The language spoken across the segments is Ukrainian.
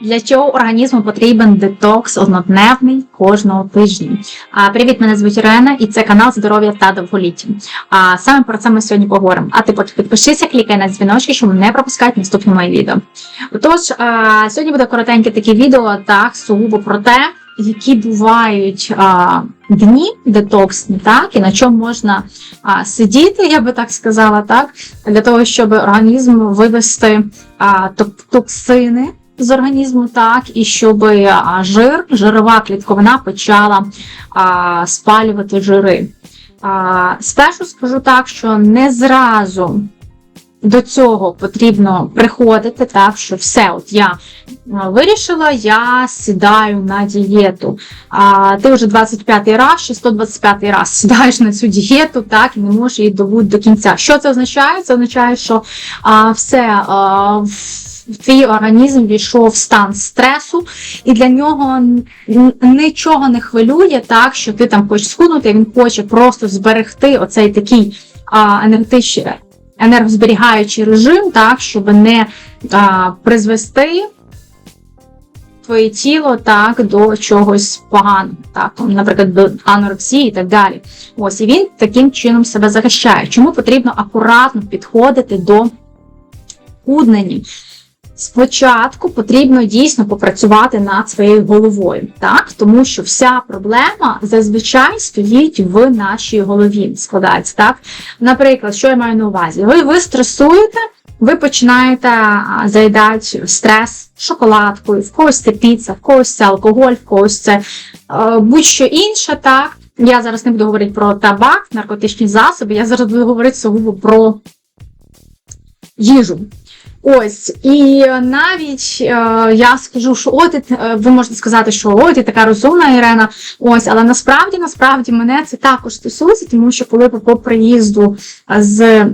Для чого організму потрібен детокс однодневний кожного тижня? Привіт, мене звуть Ірена, і це канал Здоров'я та довголіття. А саме про це ми сьогодні поговоримо. А ти підпишися, клікай на дзвіночки, щоб не пропускати наступні мої відео. Отож, а, сьогодні буде коротеньке таке відео, так, сугубо про те, які бувають а, дні детоксні, так, і на чому можна а, сидіти, я би так сказала, так, для того, щоб організм вивести а, токсини з організму, так, і щоб жир, жирова клітковина почала а, спалювати жири. А, спершу скажу так, що не зразу до цього потрібно приходити, так, що все, от я вирішила, я сідаю на дієту. А ти вже 25-й раз чи 125-й раз сідаєш на цю дієту, так, і не можеш її добути до кінця. Що це означає? Це означає, що а, все. А, Твій організм війшов в стан стресу, і для нього нічого не хвилює, так що ти там хочеш схуднути, він хоче просто зберегти оцей такий а, енергетичний енергозберігаючий режим, так, щоб не а, призвести твоє тіло так до чогось поганого, так, наприклад, до анорексії і так далі. Ось і він таким чином себе захищає. Чому потрібно акуратно підходити до худнення? Спочатку потрібно дійсно попрацювати над своєю головою, так тому що вся проблема зазвичай стоїть в нашій голові. Складається так. Наприклад, що я маю на увазі? Ви, ви стресуєте, ви починаєте заїдати стрес шоколадкою, в когось це піца, в когось це алкоголь, в когось це будь-що інше, так. Я зараз не буду говорити про табак, наркотичні засоби, я зараз буду говорити сугубо про їжу. Ось, і навіть е, я скажу, що о, ти, е, ви можете сказати, що ой, ти така розумна Ірена. Ось, але насправді, насправді мене це також стосується, тому що коли по приїзду з,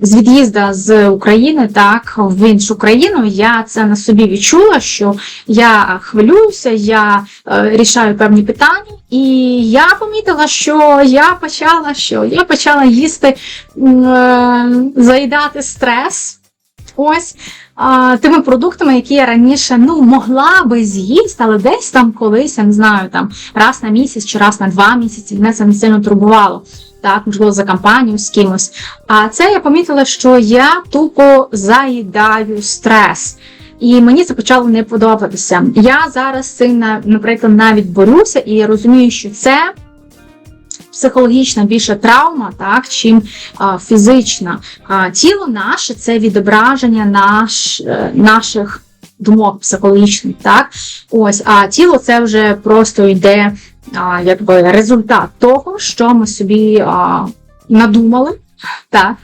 з від'їзда з України, так, в іншу країну, я це на собі відчула, що я хвилююся, я е, рішаю певні питання, і я помітила, що я почала що я почала їсти, е, заїдати стрес. Ось а, тими продуктами, які я раніше ну, могла би з'їсти, але десь там колись, я не знаю, там раз на місяць чи раз на два місяці мене це не сильно турбувало. Так, можливо, за компанію з кимось. А це я помітила, що я тупо заїдаю стрес. І мені це почало не подобатися. Я зараз цим, наприклад, навіть борюся і розумію, що це психологічна більше травма, так, чим а, фізична. А, тіло наше це відображення наш, е, наших думок психологічних. Так? Ось, а тіло це вже просто йде а, якби результат того, що ми собі а, надумали. Так?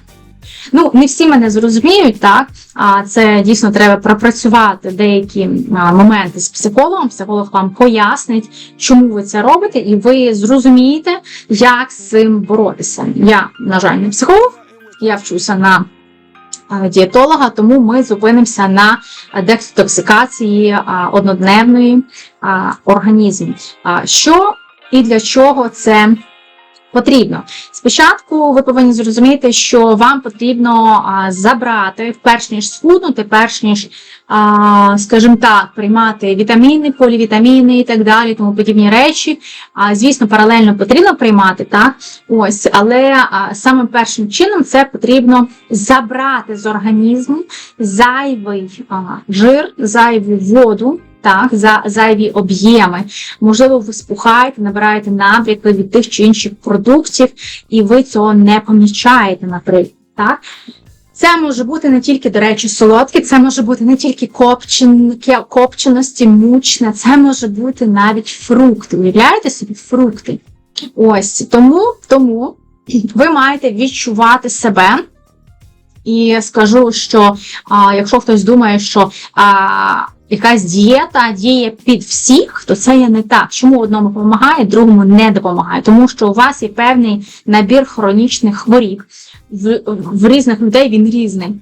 Ну, не всі мене зрозуміють, так. А це дійсно треба пропрацювати деякі моменти з психологом. Психолог вам пояснить, чому ви це робите, і ви зрозумієте, як з цим боротися. Я, на жаль, не психолог, я вчуся на дієтолога, тому ми зупинимося на детоксикації однодневної організму. Що і для чого це потрібно? Спочатку ви повинні зрозуміти, що вам потрібно забрати, перш ніж схуднути, перш ніж, скажімо так, приймати вітаміни, полівітаміни і так далі, тому подібні речі. Звісно, паралельно потрібно приймати, так? Ось, але саме першим чином це потрібно забрати з організму зайвий жир, зайву воду. Так, за зайві об'єми. Можливо, ви спухаєте, набираєте набряки від тих чи інших продуктів, і ви цього не помічаєте, наприклад. Так? Це може бути не тільки, до речі, солодке, це може бути не тільки копчен, копченості, мучне, це може бути навіть фрукти. Уявляєте собі фрукти? Ось тому, тому ви маєте відчувати себе. І скажу, що а, якщо хтось думає, що а, якась дієта діє під всіх, то це є не так. Чому одному допомагає, другому не допомагає? Тому що у вас є певний набір хронічних хворіб. В, в різних людей він різний.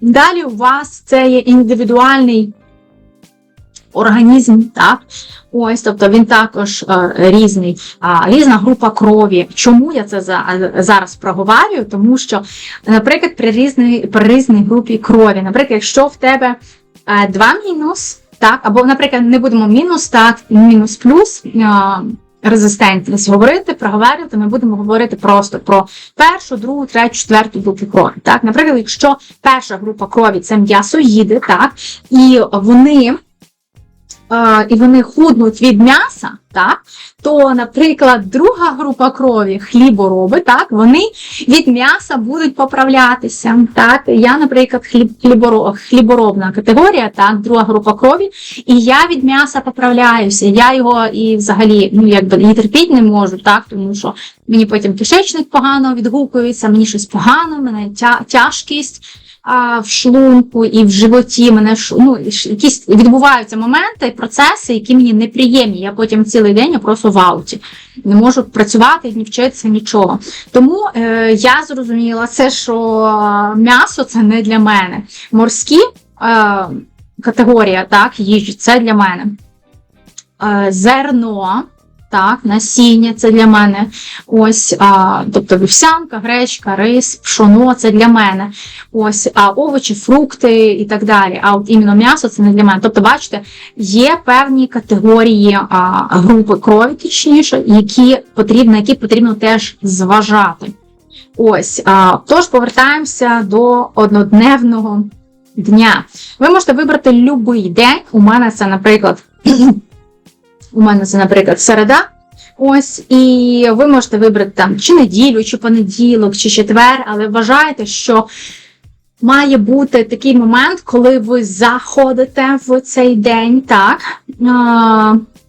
Далі у вас це є індивідуальний організм, так? Ось, тобто він також е, різний, а, різна група крові. Чому я це за, зараз проговорюю? Тому що, наприклад, при різній, при різній групі крові, наприклад, якщо в тебе 2 мінус, Так, або, наприклад, не будемо мінус, так, мінус плюс. Резистентність говорити, проговорювати, ми будемо говорити просто про першу, другу, третю, четверту групу крові. Так, наприклад, якщо перша група крові це м'ясоїди, так, і вони е, і вони худнуть від м'яса, так, то, наприклад, друга група крові, хлібороби, так, вони від м'яса будуть поправлятися. Так. Я, наприклад, хліб, хліборо, хліборобна категорія, так, друга група крові, і я від м'яса поправляюся. Я його і взагалі ну, якби, і терпіти не можу, так, тому що мені потім кишечник погано відгукується, мені щось погано, мене тя, тяжкість в шлунку і в животі мене ну, якісь відбуваються моменти, процеси, які мені неприємні. Я потім цілий день я просто в ауті. Не можу працювати, ні вчитися, нічого. Тому е, я зрозуміла це, що м'ясо це не для мене. Морські е, категорія, так, їжі це для мене. Е, зерно. Так, насіння це для мене. Ось, а, тобто вівсянка, гречка, рис, пшоно це для мене. Ось, а овочі, фрукти і так далі. А от іменно м'ясо це не для мене. Тобто, бачите, є певні категорії а, групи крові, точніше, які потрібно, які потрібно теж зважати. Ось, а, тож повертаємося до однодневного дня. Ви можете вибрати будь-який день. У мене це, наприклад, у мене це, наприклад, середа. Ось, і ви можете вибрати там чи неділю, чи понеділок, чи четвер, але вважайте, що має бути такий момент, коли ви заходите в цей день, так,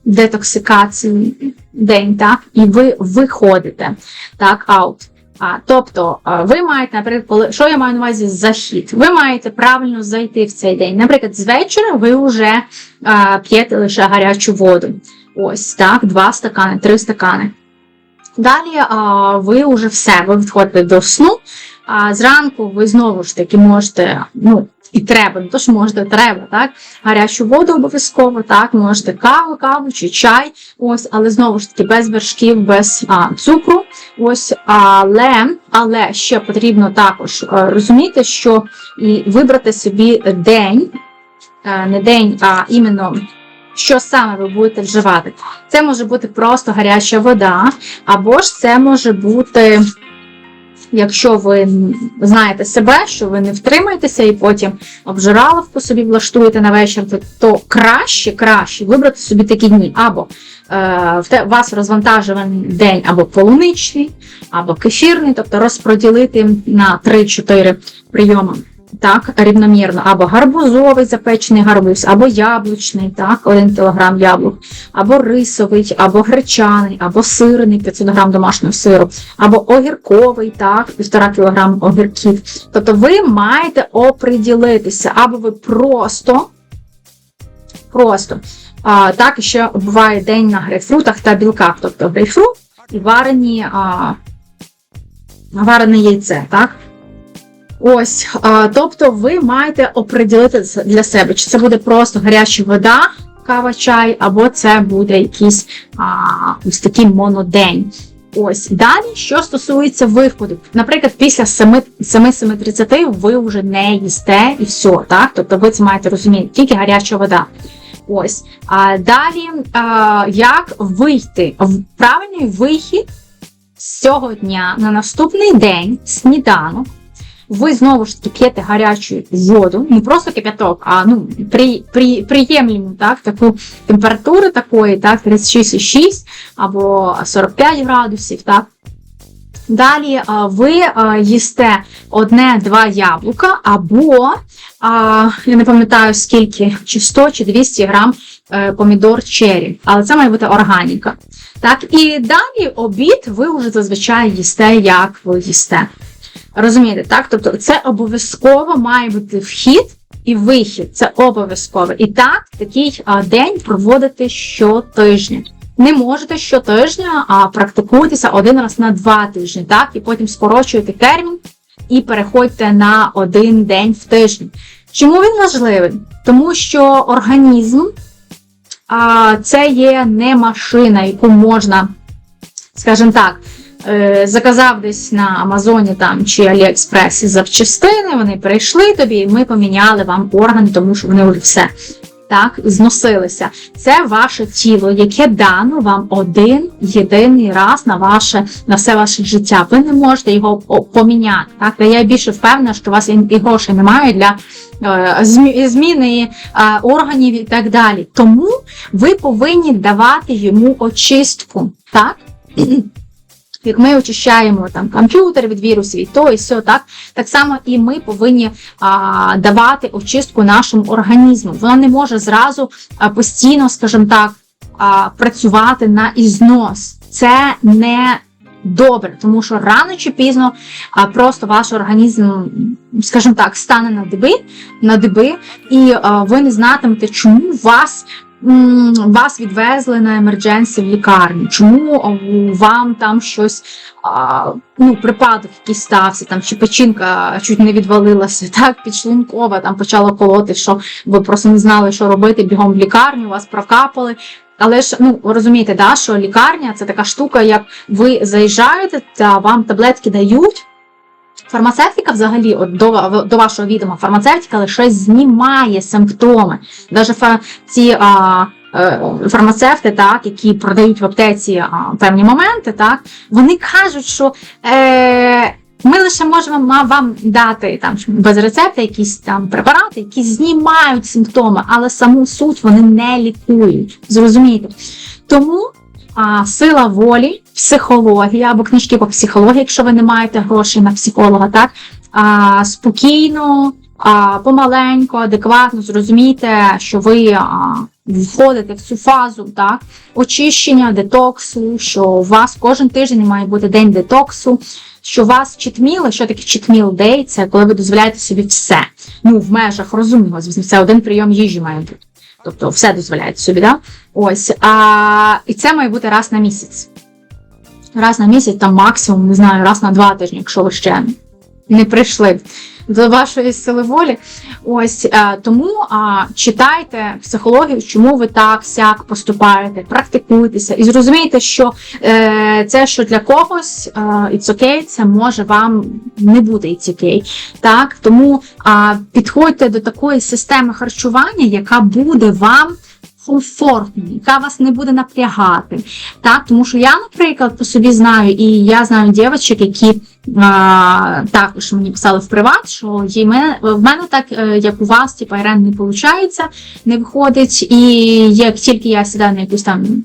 детоксикації день, так, і ви виходите, так, аут. А, тобто, ви маєте, наприклад, коли що я маю на увазі захід, ви маєте правильно зайти в цей день. Наприклад, з вечора ви вже а, п'єте лише гарячу воду. Ось так, два стакани, три стакани. Далі а, ви вже все, ви відходите до сну. А зранку ви знову ж таки можете, ну, і треба, не то, що можете, треба, так? Гарячу воду обов'язково, так, можете каву, каву чи чай, ось, але знову ж таки без вершків, без а, цукру. Ось, але, але ще потрібно також е, розуміти, що і вибрати собі день, е, не день, а іменно. Що саме ви будете вживати? Це може бути просто гаряча вода, або ж це може бути, якщо ви знаєте себе, що ви не втримаєтеся і потім обжираловку собі влаштуєте на вечір, то, краще, краще вибрати собі такі дні. Або е, в вас розвантажуваний день або полуничний, або кефірний, тобто розподілити на 3-4 прийоми так, рівномірно, або гарбузовий запечений гарбуз, або яблучний, так, 1 кг яблук, або рисовий, або гречаний, або сирний 500 г домашнього сиру, або огірковий, так, 1,5 кг огірків. Тобто ви маєте оприділитися, або ви просто, просто, а, так, ще буває день на грейпфрутах та білках, тобто грейпфрут і варені, а, варене яйце, так. Ось, тобто ви маєте оприділити для себе, чи це буде просто гаряча вода, кава, чай, або це буде якийсь а, ось такий монодень. Ось далі, що стосується виходу, наприклад, після 7-7.30 ви вже не їсте і все, так? Тобто ви це маєте розуміти, тільки гаряча вода. Ось. А далі, а, як вийти? Правильний вихід з цього дня на наступний день, сніданок ви знову ж таки п'єте гарячу воду, не просто кипяток, а ну, при, при, приємлему, так, таку температуру такої, так, 36,6 або 45 градусів. так. Далі ви їсте одне-два яблука, або, я не пам'ятаю скільки, чи 100 чи 200 грам е, помідор чері, але це має бути органіка. Так, І далі обід ви вже зазвичай їсте, як ви їсте. Розумієте, так? Тобто це обов'язково має бути вхід і вихід. Це обов'язково. І так, такий а, день проводити щотижня. Не можете щотижня, а практикуйтеся один раз на два тижні, так? І потім скорочуєте термін і переходьте на один день в тиждень. Чому він важливий? Тому що організм а, це є не машина, яку можна, скажімо так, заказав десь на Амазоні там чи Аліекспресі запчастини, вони прийшли тобі, і ми поміняли вам органи, тому що вони вже все. так, зносилися. Це ваше тіло, яке дано вам один єдиний раз на ваше на все ваше життя. Ви не можете його поміняти. Так, Та я більше впевнена, що у вас і і грошей немає для е, зміни е, органів і так далі. Тому ви повинні давати йому очистку. Так? Як ми очищаємо там комп'ютер від вірусів, і то і все, так так само і ми повинні а, давати очистку нашому організму. Вона не може зразу а, постійно, скажімо так, а, працювати на ізнос. Це не добре, тому що рано чи пізно а, просто ваш організм, скажімо так, стане на диби, на диби, і а, ви не знатимете, чому вас. Вас відвезли на емердженсі в лікарню, чому вам там щось, а, ну, припадок якийсь стався, там, чи печінка чуть не відвалилася, так, підшлункова, там почала колоти, що ви просто не знали, що робити, бігом в лікарню, вас прокапали. Але ж ну розумієте, да, що лікарня це така штука, як ви заїжджаєте, та вам таблетки дають. Фармацевтика взагалі, от до, до вашого відома, фармацевтика лише знімає симптоми. Навіть фа, ці а, е, фармацевти, так, які продають в аптеці а, певні моменти, так, вони кажуть, що е, ми лише можемо вам дати там без рецепта якісь там препарати, які знімають симптоми, але саму суть вони не лікують. Зрозумієте? Тому а, сила волі, психологія або книжки по психології, якщо ви не маєте грошей на психолога, так а, спокійно, а, помаленько, адекватно зрозумійте, що ви а, входите в цю фазу так, очищення, детоксу, що у вас кожен тиждень має бути день детоксу. Що вас читміли, що таке читміл дей? Це коли ви дозволяєте собі все. Ну, в межах розумного, звісно, це один прийом їжі має бути. Тобто все дозволяють собі, да? Ось. А, і це має бути раз на місяць. Раз на місяць, там максимум, не знаю, раз на два тижні, якщо ви ще не прийшли до вашої сили волі. Ось е, тому читайте психологію, чому ви так сяк поступаєте, практикуйтеся і зрозумійте, що е, це, що для когось е, it's okay, це може вам не бути it's okay. Так, тому підходьте до такої системи харчування, яка буде вам комфортно, яка вас не буде напрягати. Так, тому що я, наприклад, по собі знаю, і я знаю дівчат, які а, також мені писали в приват, що є мене, в мене так, е, як у вас, типу, Ірен, не виходить, не виходить, і як тільки я сідаю на якусь там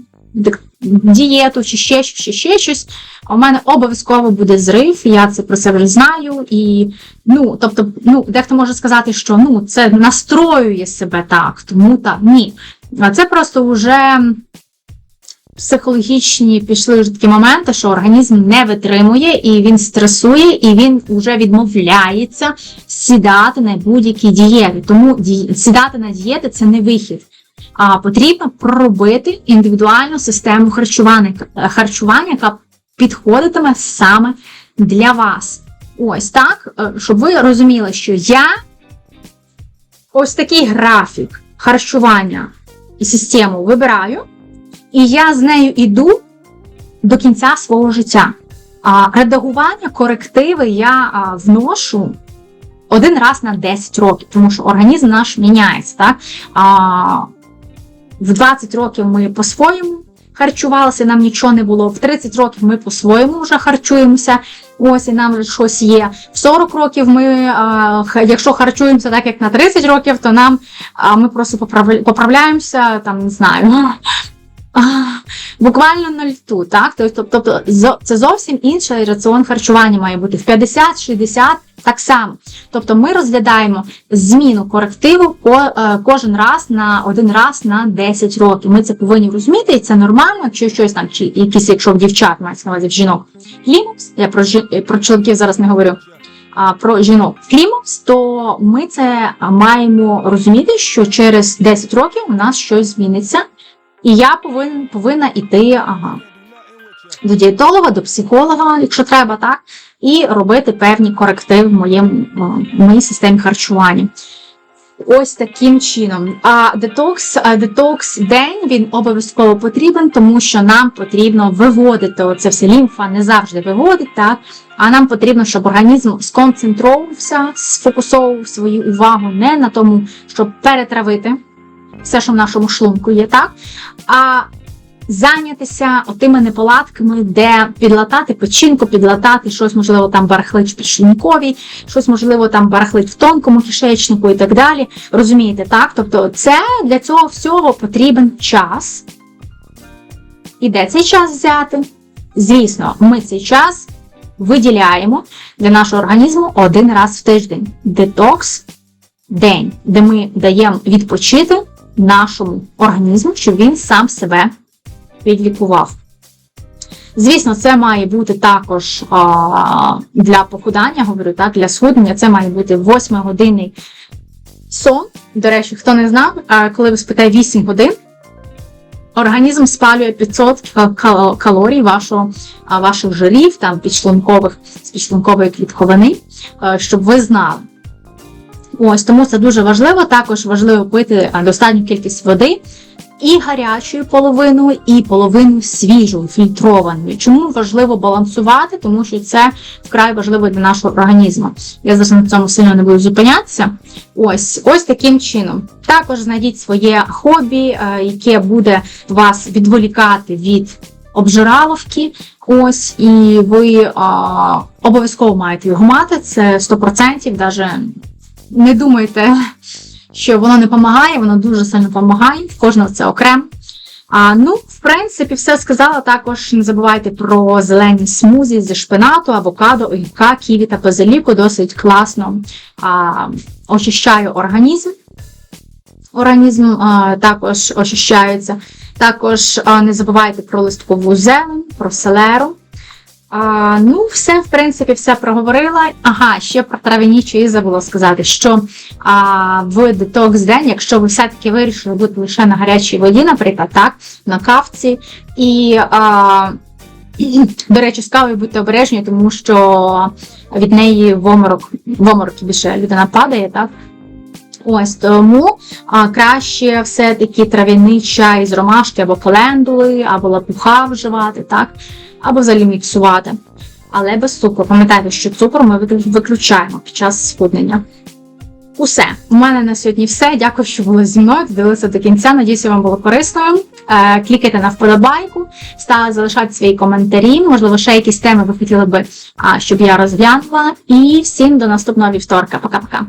дієту чи ще щось, чи ще щось, у мене обов'язково буде зрив, я це про це вже знаю. І ну, тобто, ну, дехто може сказати, що ну, це настроює себе так, тому так, ні. А це просто вже психологічні пішли вже такі моменти, що організм не витримує, і він стресує, і він вже відмовляється сідати на будь-які дієти. Тому сідати на дієти це не вихід. А потрібно проробити індивідуальну систему харчування, харчування, яка підходитиме саме для вас. Ось так, е, щоб ви розуміли, що я ось такий графік харчування систему вибираю, і я з нею йду до кінця свого життя. А редагування, корективи я а, вношу один раз на 10 років, тому що організм наш міняється. Так? А, в 20 років ми по-своєму харчувалися, нам нічого не було. В 30 років ми по-своєму вже харчуємося. Ось і нам вже щось є. В 40 років ми, а, якщо харчуємося так, як на 30 років, то нам а, ми просто поправляємося, там не знаю. Буквально на льту, так? Тобто, це зовсім інший раціон харчування має бути в 50-60 так само. Тобто ми розглядаємо зміну корективу е, кожен раз на один раз на 10 років. Ми це повинні розуміти, і це нормально, якщо щось там, чи якісь, якщо в дівчат мається на увазі в жінок клімакс, я про, жі- про чоловіків зараз не говорю. Про жінок клімакс, то ми це маємо розуміти, що через 10 років у нас щось зміниться, і я повинен, повинна йти ага, до дієтолога, до психолога, якщо треба, так, і робити певні корективи в, моєму, в моїй системі харчування. Ось таким чином. А детокс, детокс день він обов'язково потрібен, тому що нам потрібно виводити оце все лімфа не завжди виводить, так? А нам потрібно, щоб організм сконцентровувався, сфокусовував свою увагу не на тому, щоб перетравити все, що в нашому шлунку є, так? А зайнятися отими неполадками, де підлатати печінку, підлатати щось, можливо, там барахлить в підшлунковій, щось, можливо, там барахлить в тонкому кишечнику і так далі. Розумієте, так? Тобто, це для цього всього потрібен час. І де цей час взяти? Звісно, ми цей час виділяємо для нашого організму один раз в тиждень. Детокс день, де ми даємо відпочити нашому організму, щоб він сам себе відлікував. Звісно, це має бути також а, для похудання, говорю так, для схуднення. Це має бути 8 годинний сон. До речі, хто не знав, коли ви спите 8 годин, організм спалює 500 калорій вашого, ваших жирів, там підшлункових з підшлункової клітковини, а, щоб ви знали. Ось тому це дуже важливо. Також важливо пити достатню кількість води і гарячою половиною, і половину свіжою, фільтрованою. Чому важливо балансувати? Тому що це вкрай важливо для нашого організму. Я зараз на цьому сильно не буду зупинятися. Ось ось таким чином. Також знайдіть своє хобі, е, яке буде вас відволікати від обжираловки. Ось, і ви обов'язково маєте його мати. Це 100%, навіть не думайте, що воно не допомагає, воно дуже сильно допомагає, в кожного це окремо. Ну, в принципі, все сказала. Також не забувайте про зелені смузі зі шпинату, авокадо, огірка, ківі та базиліку. Досить класно а, очищає організм. Організм а, також очищається. Також а, не забувайте про листкову зелень, про селеру. А, ну, все, в принципі, все проговорила. Ага, ще про травяні чаї забула сказати, що а, в детокс день, якщо ви все-таки вирішили бути лише на гарячій воді, наприклад, так, на кавці, і, а, до речі, з кавою будьте обережні, тому що від неї в оморок, в омороки більше людина падає, так? Ось тому а, краще все-таки трав'яний чай з ромашки або календули, або лапуха вживати, так? або взагалі міксувати. Але без цукру. Пам'ятайте, що цукор ми виключаємо під час схуднення. Усе. У мене на сьогодні все. Дякую, що були зі мною. Дивилися до кінця. Надіюся, вам було корисною. Е, клікайте на вподобайку, залишайте свої коментарі. Можливо, ще якісь теми ви хотіли би, щоб я розглянула. І всім до наступного вівторка. Пока-пока.